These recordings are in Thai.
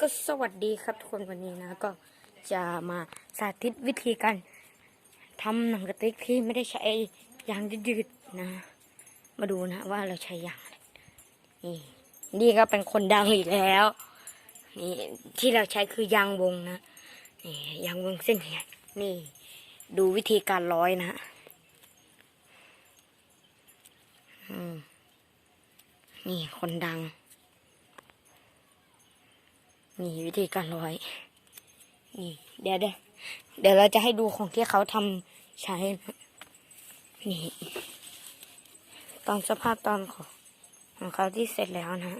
ก็สวัสดีครับทุกคนวันนี้นะก็จะมาสาธิตวิธีการทำหนังกระติกที่ไม่ได้ใช้ยางยืดๆนะ มาดูนะว่าเราใช้ยางนี่นี่ก็เป็นคนดังอีกแล้วนี่ที่เราใช้คือยางวงนะนี่ยางวงเส้นใหญ่นี่ ดูวิธีการร้อยนะอืมนี่คนดัง นี่วิธีการร้อย นี่ เดี๋ยวเดี๋ยวเดี๋ยวเราจะให้ดูของที่เขาทำใช้นะนี่ ตอนสภาพตอนของของเขาที่เสร็จแล้วนะ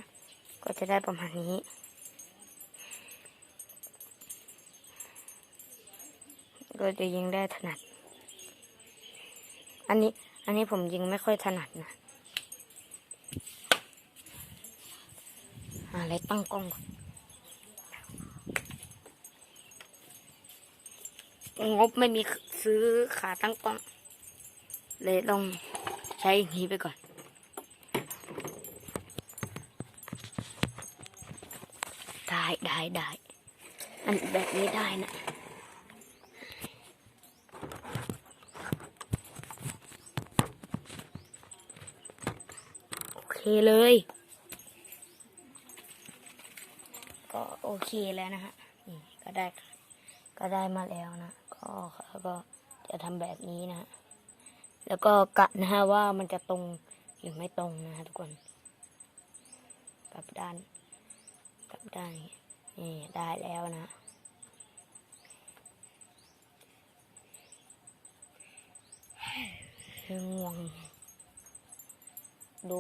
ก็จะได้ประมาณนี้ ก็จะยิงได้ถนัด อันนี้ อันนี้ผมยิงไม่ค่อยถนัดนะอะไรตั้งกล้องก่อน งบไม่มีซื้อขาตั้งกล้อง เลยต้องใช้อย่างนี้ไปก่อน ได้ได้ได้อันแบบนี้ได้นะโอเคเลย ก็โอเคแล้วนะฮะก็ได้ก็ได้มาแล้วนะ ก็แล้วก็จะทำแบบนี้นะ แล้วก็กะนะฮะว่ามันจะตรงหรือไม่ตรงนะฮะทุกคนกลับด้านกลับด้านนี้นี่ได้แล้วนะง่วงดู